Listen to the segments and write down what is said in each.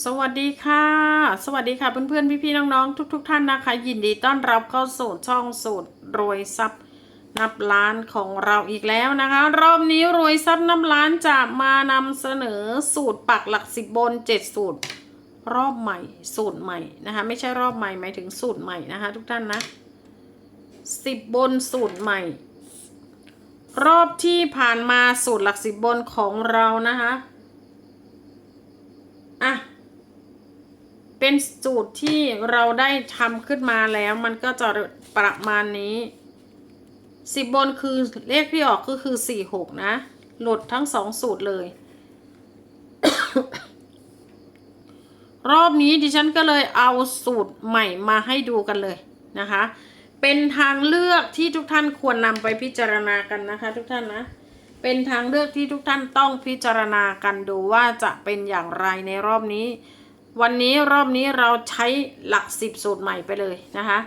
สวัสดีค่ะ สวัสดีค่ะเพื่อนๆ พี่ๆ น้องๆ ทุก ๆ ท่านนะคะ ยินดีต้อนรับเข้าสู่ช่องสูตรรวยทรัพย์นับล้านของเราอีกแล้วนะคะ รอบนี้รวยทรัพย์นับล้านจะมานำเสนอสูตรปักหลักสิบบนเจ็ดสูตร รอบใหม่ สูตรใหม่นะคะ ไม่ใช่รอบใหม่หมายถึงสูตรใหม่นะคะ ทุกท่านนะสิบบนสูตรใหม่ รอบที่ผ่านมาสูตรหลักสิบบนของเรานะคะอะ เป็นสูตรที่เราได้ทำขึ้นมาแล้วมันก็จะประมาณนี้สิบบนคือเลขที่ออกก็คือสี่หกนะ หลุดทั้งสองสูตรเลย รอบนี้ดิฉันก็เลยเอาสูตรใหม่มาให้ดูกันเลยนะคะ เป็นทางเลือกที่ทุกท่านควรนำไปพิจารณากันนะคะ ทุกท่านนะ เป็นทางเลือกที่ทุกท่านต้องพิจารณากันดูว่าจะเป็นอย่างไรในรอบนี้ วันนี้รอบนี้เราใช้หลักสิบสูตรใหม่ไปเลยนะคะ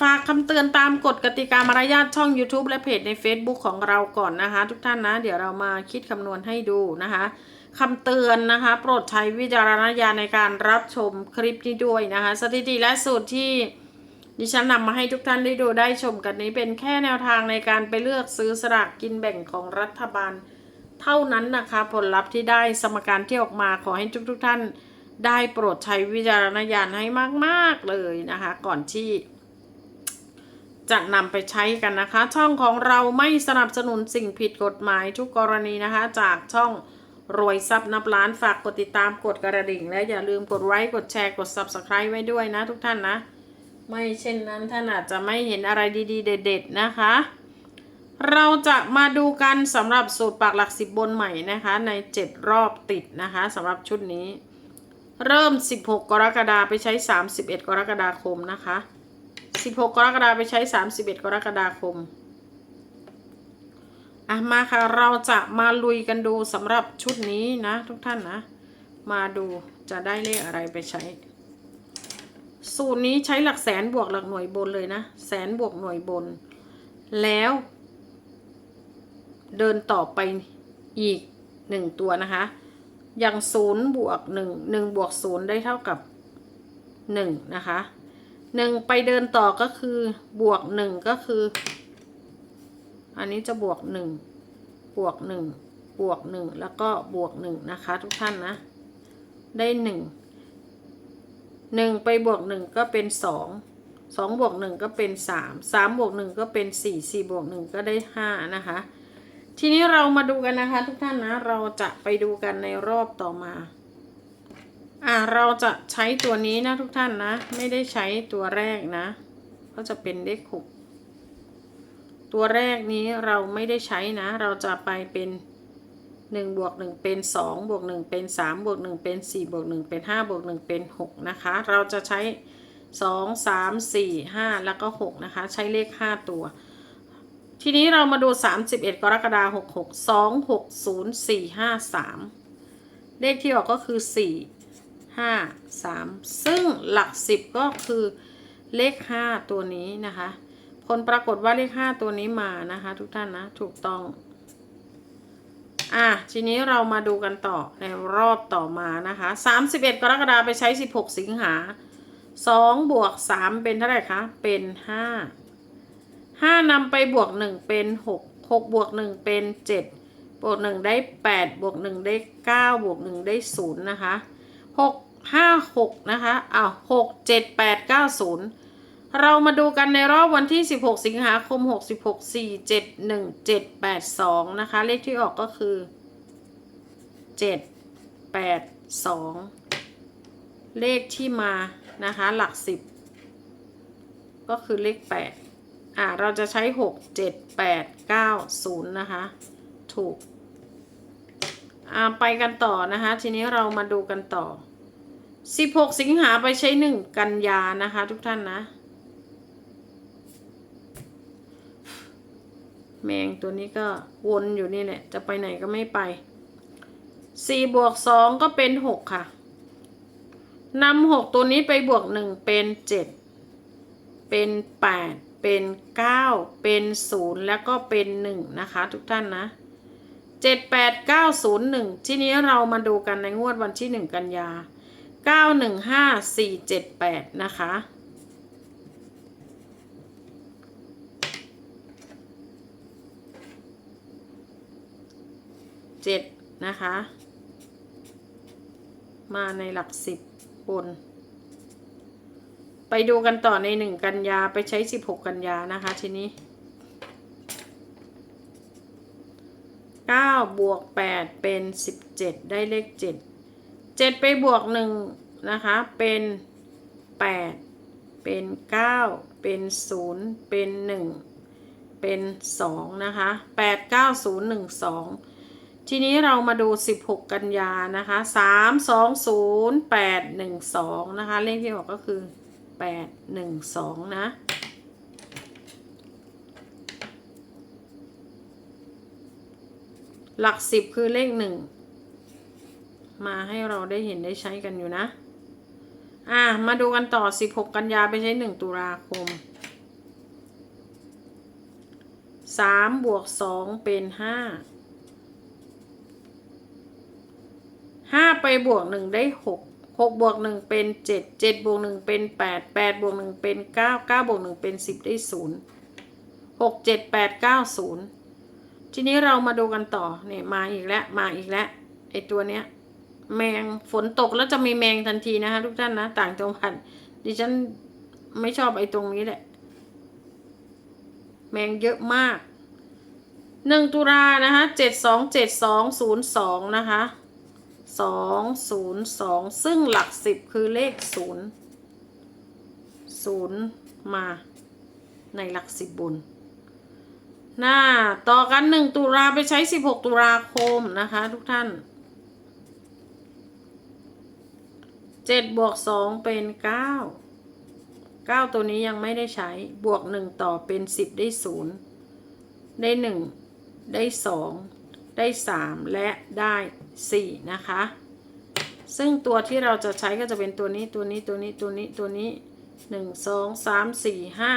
ฝากคำเตือนตามกฎกติกามารยาทช่อง YouTube และเพจใน Facebook ของเราก่อนนะคะ ทุกท่านนะ เดี๋ยวเรามาคิดคำนวณให้ดูนะคะคำเตือนนะคะ โปรดใช้วิจารณญาณในการรับชมคลิปนี้ด้วยนะคะ สถิติและสูตรที่ดิฉันนำมาให้ทุกท่านได้ดูได้ชมกันนี้เป็นแค่แนวทางในการไปเลือกซื้อสลากกินแบ่งของรัฐบาล เท่านั้นนะคะ ผลลัพธ์ที่ได้สมการที่ออกมาขอให้ทุกๆทท่าน ได้โปรดใช้วิจารณญาณให้มากๆเลยนะคะ ก่อนที่จะนำไปใช้กันนะคะ ช่องของเราไม่สนับสนุนสิ่งผิดกฎหมายทุกกรณีนะคะ จากช่องรวยทรัพย์นับล้านฝากกดติดตามกดกระดิ่ง และอย่าลืมกดไลค์กดแชร์กด Subscribe ไว้ด้วยนะทุกท่านนะ ไม่เช่นนั้นท่านอาจจะไม่เห็นอะไรดีๆ เด็ด ๆ นะคะ เราจะมาดูกันสำหรับสูตรปักหลักสิบบนใหม่นะคะ ใน 7 รอบติดนะคะสำหรับชุดนี้ เริ่ม 16 กรกฎาไปใช้ 31 กรกฎาคมนะคะ 16 กรกฎาไปใช้ 31 กรกฎาคมอะมาค่ะเราจะมาลุยกันดูสำหรับชุดนี้นะ ทุกท่านนะ มาดูจะได้เลขอะไรไปใช้ สูตรนี้ใช้หลักแสนบวกหลักหน่วยบนเลยนะ แสนบวกหน่วยบน แล้ว เดินต่อไปอีกหนึ่งตัวนะคะ อย่างศูนย์บวกหนึ่งหนึ่งบวกศูนย์ได้เท่ากับหนึ่งนะคะหนึ่งไปเดินต่อก็คือบวกหนึ่งก็คือ อันนี้จะบวกหนึ่งบวกหนึ่งบวกหนึ่งแล้วก็บวกหนึ่งนะคะทุกท่านนะ ได้หนึ่งหนึ่งไปบวกหนึ่งก็เป็นสองสองบวกหนึ่งก็เป็นสามสามบวกหนึ่งก็เป็นสี่สี่บวกหนึ่งก็ได้ห้านะคะ ทีนี้เรามาดูกันนะคะ ทุกท่านนะเราจะไปดูกันในรอบต่อมา อ่าเราจะใช้ตัวนี้นะทุกท่านนะ ไม่ได้ใช้ตัวแรกนะ ก็จะเป็นเลขหกตัวแรกนี้เราไม่ได้ใช้นะ เราจะไปเป็นหนึ่งบวกหนึ่งเป็นสองบวกหนึ่งเป็นสามบวกหนึ่งเป็นสี่บวกหนึ่งเป็นห้าบวกหนึ่งเป็นหกนะคะ เราจะใช้สองสามสี่ห้าแล้วก็หกนะคะ ใช้เลขห้าตัว ทีนี้เรามาดู 31 กรกฎาคม66 260 453 เลขที่ออกก็คือ 4 5 3 ซึ่งหลัก 10 ก็คือเลข 5 ตัวนี้นะคะ ผลปรากฏว่าเลข 5 ตัวนี้มานะคะ ทุกท่านนะ ถูกต้อง อะ ทีนี้เรามาดูกันต่อในรอบต่อมานะคะ 31 กรกฎาคมไปใช้ 16 สิงหา2บวก3เป็นเท่าไหร่คะ เป็น 5 ห้านำไปบวกหนึ่งเป็นหกหกบวกหนึ่งเป็นเจ็ดบวกหนึ่งได้แปดบวกหนึ่งได้เก้าบวกหนึ่งได้ศูนย์นะคะหกห้าหกนะคะอ้าวหกเจ็ดแปดเก้าศูนย์เรามาดูกันในรอบวันที่ 16 สิงหาคม 66 4 7 1 7 8 2 นะคะ เลขที่ออกก็คือ 7 8 2 เลขที่มานะคะ หลัก 10 ก็คือเลข 8 อ่าเราจะใช้หกเจ็ดแปดเก้าศูนย์นะคะ ถูก อ่าไปกันต่อนะคะ ทีนี้เรามาดูกันต่อสิบหกสิงหาไปใช้หนึ่งกันยานะคะ ทุกท่านนะแมงตัวนี้ก็วนอยู่นี่แหละ จะไปไหนก็ไม่ไปสี่บวกสองก็เป็นหกค่ะนำหกตัวนี้ไปบวกหนึ่งเป็นเจ็ดเป็นแปด เป็น 9 เป็น 0 แล้วก็เป็น 1 นะคะ ทุกท่านนะ 7 8 9 0 1 ทีนี้เรามาดูกันในงวดวันที่ 1 กันยาเก้าหนึ่งห้าสี่เจ็ดแปดนะคะเจ็ดนะคะ มาในหลักสิบบน ไปดูกันต่อในหนึ่งกันยาไปใช้สิบหกกันยานะคะทีนี้เก้าบวกแปดเป็นสิบเจ็ดได้เลขเจ็ดเจ็ดไปบวกหนึ่งนะคะเป็นแปดเป็นเก้าเป็นศูนย์เป็นหนึ่งเป็นสองนะคะแปดเก้าศูนย์หนึ่งสองทีนี้เรามาดู 16 กันยานะคะ 3 2 0 8 1 2 นะคะ เลขที่ออกก็คือ 8 1 2นะ หลักสิบคือเลขหนึ่งมาให้เราได้เห็นได้ใช้กันอยู่นะ อะ มาดูกันต่อ 16 กันยาไปใช้ 1 ตุลาคม 3 บวก 2 เป็น 5 5 ไปบวก 1 ได้ 6 6บวก1เป็น7 7บวก1เป็น8 8บวก1เป็น9 9บวก1เป็น10ได้0 6 7 8 9 0ทีนี้เรามาดูกันต่อเนี่ยมาอีกแล้วมาอีกแล้วไอตัวเนี้ยแมงฝนตกแล้วจะมีแมงทันทีนะคะทุกท่านนะต่างจังหวัดดิฉันไม่ชอบไอตรงนี้แหละ แมงเยอะมากหนึ่งตุลานะคะเจ็ดสองเจ็ดสองศูนย์สองนะคะ สองศูนย์สองซึ่งหลักสิบคือเลขศูนย์ศูนย์มาในหลักสิบบนหน้าต่อกันหนึ่งตุลาไปใช้สิบหกตุลาคมนะคะทุกท่านเจ็ดบวกสองเป็นเก้าเก้าตัวนี้ยังไม่ได้ใช้บวกหนึ่งต่อเป็นสิบได้ศูนย์ได้หนึ่งได้สองได้สามและได้ สี่นะคะ ซึ่งตัวที่เราจะใช้ก็จะเป็นตัวนี้ตัวนี้ตัวนี้ตัวนี้ตัวนี้หนึ่งสองสามสี่ห้า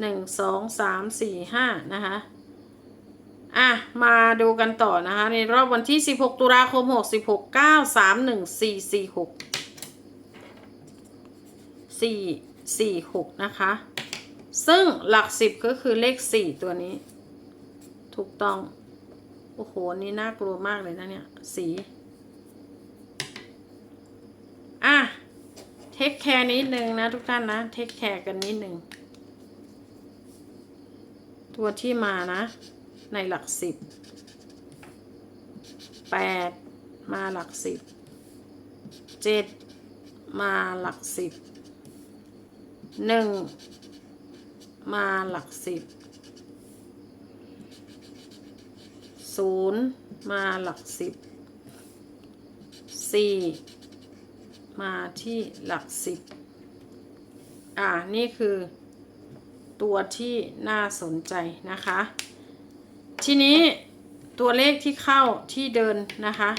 หนึ่งสองสามสี่ห้านะคะอะ มาดูกันต่อนะคะ ในรอบวันที่ 16 ตุลาคม 66 9 3 1 4 4 6สี่สี่หกนะคะ ซึ่งหลักสิบก็คือเลขสี่ตัวนี้ ถูกต้อง โอ้โห นี่น่ากลัวมากเลยนะเนี่ย สี อะ เทคแคร์นิดนึงนะทุกท่านนะ เทคแคร์กันนิดนึง ตัวที่มานะ ในหลักสิบ แปดมาหลักสิบ เจ็ดมาหลักสิบ หนึ่ง มาหลักสิบ ศูนย์มาหลักสิบสี่มาที่หลักสิบอ่า นี่คือตัวที่น่าสนใจนะคะ ทีนี้ตัวเลขที่เข้าที่เดินนะคะ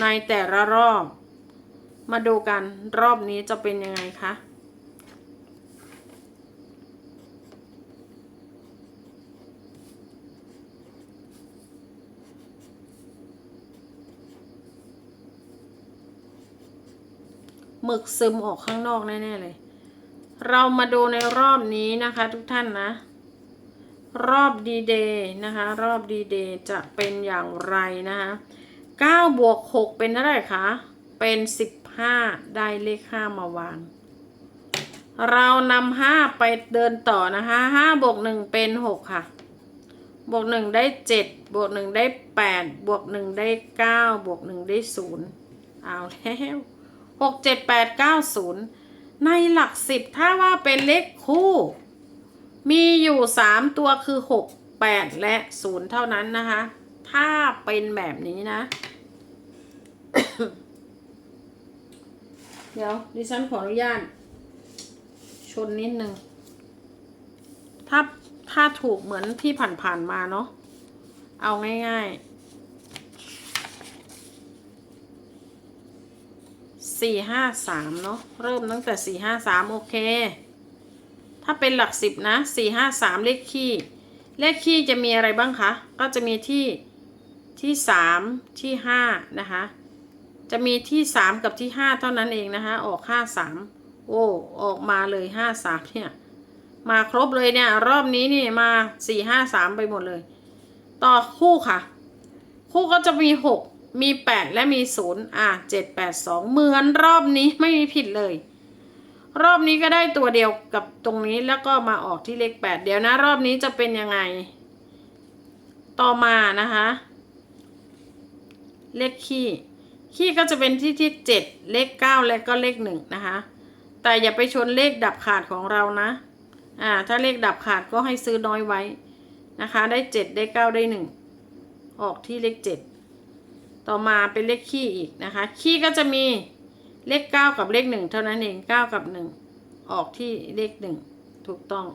ในแต่ละรอบ มาดูกันรอบนี้จะเป็นยังไงคะ หมึกซึมออกข้างนอกแน่ๆเลย เรามาดูในรอบนี้นะคะทุกท่านนะ รอบดีเดย์นะคะ รอบดีเดย์จะเป็นอย่างไรนะคะ9บวก6เป็นเท่าไหร่คะ เป็น 15 ได้เลข 5 มาวาง เรานำ5ไปเดินต่อนะคะ5บวก1เป็น 6 ค่ะ บวก 1 ได้ 7 บวก 1 ได้ 8 บวก 1 ได้ 9 บวก 1 ได้ 0 เอาแล้ว หกเจ็ดแปดเก้าศูนย์ในหลักสิบถ้าว่าเป็นเลขคู่ มีอยู่สามตัวคือหกแปดและศูนย์เท่านั้นนะคะ ถ้าเป็นแบบนี้นะ เดี๋ยวดิฉันขออนุญาตชนนิดนึง ถ้าถ้าถูกเหมือนที่ผ่านๆมาเนาะ เอาง่าย ๆ สี่ห้าสามเนาะเริ่มตั้งแต่สี่ห้าสามโอเค ถ้าเป็นหลักสิบนะสี่ห้าสามเลขคี่ เลขคี่จะมีอะไรบ้างคะ ก็จะมีที่ที่สามที่ห้านะคะ จะมีที่สามกับที่ห้าเท่านั้นเองนะคะ ออกห้าสามโอ้ออกมาเลยห้าสามเนี่ย มาครบเลยเนี่ย รอบนี้นี่มาสี่ห้าสามไปหมดเลย ต่อคู่ค่ะ คู่ก็จะมีหก มีแปดและมีศูนย์อะเจ็ดแปดสองเหมือนรอบนี้ไม่มีผิดเลย รอบนี้ก็ได้ตัวเดียวกับตรงนี้แล้วก็มาออกที่เลขแปดเดี๋ยวนะ รอบนี้จะเป็นยังไง ต่อมานะคะ เลขขี้ขี้ก็จะเป็นที่ที่เจ็ดเลขเก้าและก็เลขหนึ่งนะคะ แต่อย่าไปชนเลขดับขาดของเรานะ อ่า ถ้าเลขดับขาดก็ให้ซื้อน้อยไว้นะคะ ได้เจ็ดได้เก้าได้หนึ่งออกที่เลขเจ็ด ต่อมาเป็นเลขขี้อีกนะคะ ขี้ก็จะมีเลขเก้ากับเลขหนึ่งเท่านั้นเองเก้ากับหนึ่งออกที่เลขหนึ่งถูกต้อง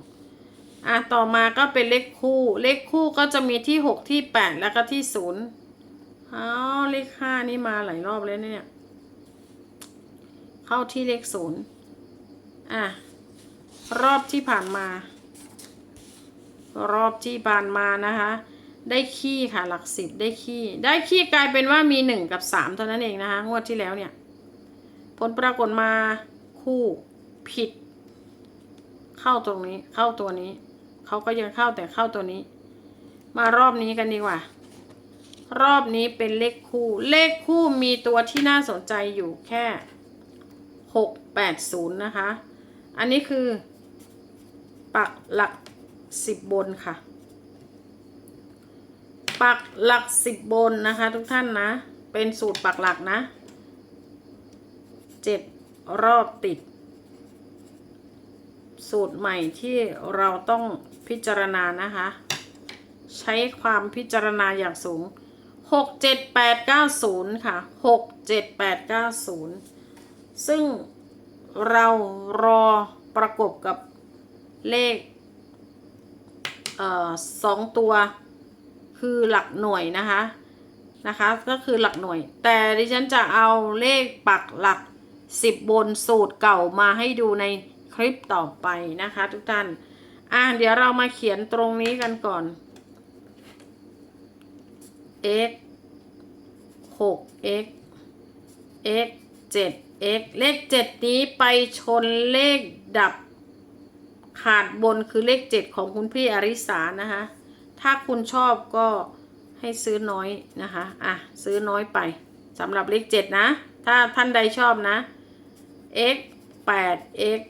อะต่อมาก็เป็นเลขคู่ เลขคู่ก็จะมีที่หกที่แปดแล้วก็ที่ศูนย์อ้าวเลขห้านี่มาหลายรอบแล้วเนี่ย เข้าที่เลขศูนย์อะรอบที่ผ่านมา รอบที่ผ่านมานะคะ ได้ขี้ค่ะ หลักสิบได้ขี้ ได้ขี้กลายเป็นว่ามีหนึ่งกับสามเท่านั้นเองนะคะ งวดที่แล้วเนี่ย ผลปรากฏมาคู่ผิด เข้าตรงนี้เข้าตัวนี้ เขาก็ยังเข้าแต่เข้าตัวนี้ มารอบนี้กันดีกว่า รอบนี้เป็นเลขคู่ เลขคู่มีตัวที่น่าสนใจอยู่แค่หกแปดศูนย์นะคะ อันนี้คือ ปักหลักสิบบนค่ะ ปักหลักสิบบนนะคะ ทุกท่านนะ เป็นสูตรปักหลักนะเจ็ดรอบติด สูตรใหม่ที่เราต้องพิจารณานะคะ ใช้ความพิจารณาอย่างสูงหกเจ็ดแปดเก้าศูนย์ค่ะหกเจ็ดแปดเก้าศูนย์ซึ่งเรารอประกบกับเลขเอ่อสองตัว คือหลักหน่วยนะคะนะคะ ก็คือหลักหน่วย แต่ดิฉันจะเอาเลขปักหลักสิบบนสูตรเก่ามาให้ดูในคลิปต่อไปนะคะ ทุกท่านอะเดี๋ยวเรามาเขียนตรงนี้กันก่อน x 6 x x 7 x เลข 7 นี้ไปชนเลขดับขาดบนคือเลข 7 ของคุณพี่อริสานะคะ ถ้าคุณชอบก็ให้ซื้อน้อยนะคะ อะ ซื้อน้อยไปสำหรับเลข7นะ ถ้าท่านใดชอบนะ x 8 x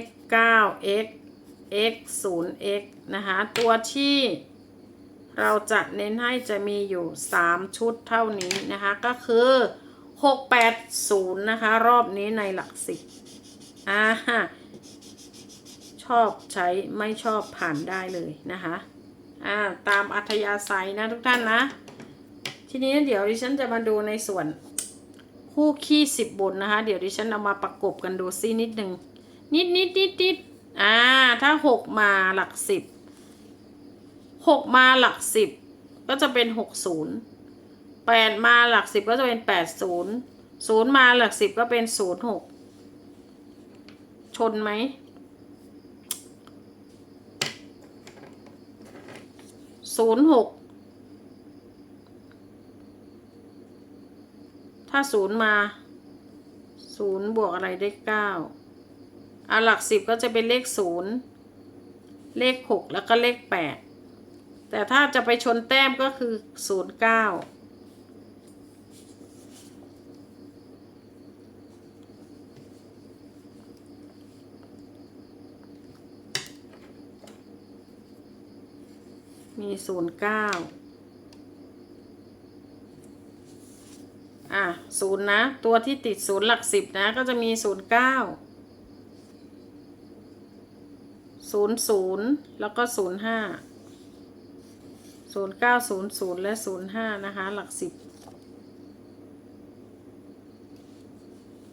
x 9 x x 0 x นะคะ ตัวที่เราจะเน้นให้จะมีอยู่ 3 ชุดเท่านี้นะคะ ก็คือ 680 นะคะ รอบนี้ในหลักสิบอ่า ชอบใช้ไม่ชอบผ่านได้เลยนะคะอ่าตามอัธยาศัยนะทุกท่านนะ ทีนี้เดี๋ยวดิฉันจะมาดูในส่วนคู่ขี้สิบบนนะคะ เดี๋ยวดิฉันเอามาประกบกันดูซินิดหนึ่งนิดนิดนิดนิดอ่าถ้าหกมาหลักสิบหกมาหลักสิบก็จะเป็นหกศูนย์แปดมาหลักสิบก็จะเป็นแปดศูนย์ศูนย์มาหลักสิบก็เป็นศูนย์หกชนไหม ศูนย์หกถ้าศูนย์มาศูนย์บวกอะไรได้เก้าอะหลักสิบก็จะเป็นเลขศูนย์เลขหกแล้วก็เลขแปดแต่ถ้าจะไปชนแต้มก็คือศูนย์เก้า ศูนย์เก้าอะศูนย์นะ ตัวที่ติดศูนย์หลักสิบนะ ก็จะมีศูนย์เก้าศูนย์ศูนย์แล้วก็ศูนย์ห้าศูนย์เก้าศูนย์ศูนย์และศูนย์ห้านะคะ หลักสิบ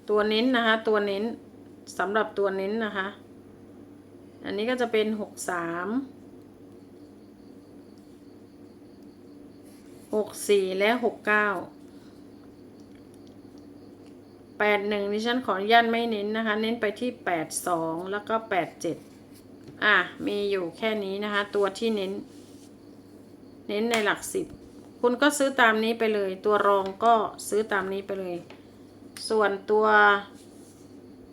ตัวเน้นนะคะ ตัวเน้นสำหรับตัวเน้นนะคะ อันนี้ก็จะเป็นหกสาม หกสี่และหกเก้าแปดหนึ่งดิฉันขออนุญาตไม่เน้นนะคะ เน้นไปที่แปดสองแล้วก็แปดเจ็ดอะ มีอยู่แค่นี้นะคะ ตัวที่เน้น เน้นในหลักสิบ คุณก็ซื้อตามนี้ไปเลย ตัวรองก็ซื้อตามนี้ไปเลย ส่วนตัว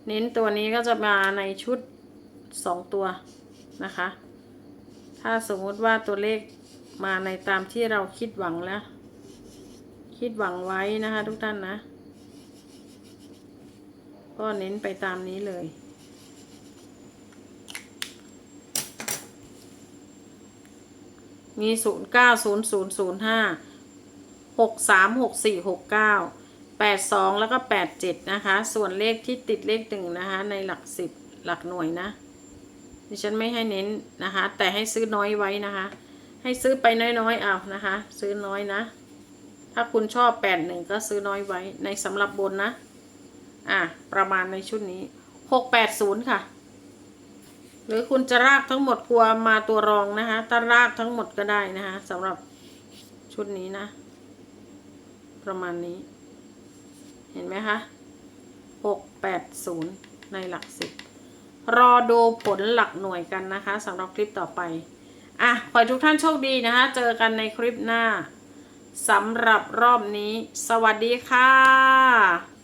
เน้นตัวนี้ก็จะมาในชุดสองตัวนะคะ ถ้าสมมุติว่าตัวเลข มาในตามที่เราคิดหวังแล้ว คิดหวังไว้นะคะ ทุกท่านนะ ก็เน้นไปตามนี้เลยมีศูนย์เก้าศูนย์ศูนย์ศูนย์ห้าหกสามหกสี่หกเก้าแปดสองแล้วก็แปดเจ็ดนะคะ ส่วนเลขที่ติดเลขหนึ่งนะคะ ในหลักสิบหลักหน่วยนะ ดิฉันไม่ให้เน้นนะคะ แต่ให้ซื้อน้อยไว้นะคะ ให้ซื้อไปน้อยๆเอานะคะ ซื้อน้อยนะ ถ้าคุณชอบแปดหนึ่งก็ซื้อน้อยไว้ในสำหรับบนนะ อะ ประมาณในชุดนี้หกแปดศูนย์ค่ะ หรือคุณจะรากทั้งหมดกลัวมาตัวรองนะคะถ้ารากทั้งหมดก็ได้นะคะสำหรับชุดนี้นะ ประมาณนี้ เห็นไหมคะหกแปดศูนย์ในหลักสิบรอดูผลหลักหน่วยกันนะคะสำหรับคลิปต่อไป อะขอให้ทุกท่านโชคดีนะคะ เจอกันในคลิปหน้าสำหรับรอบนี้ สวัสดีค่ะ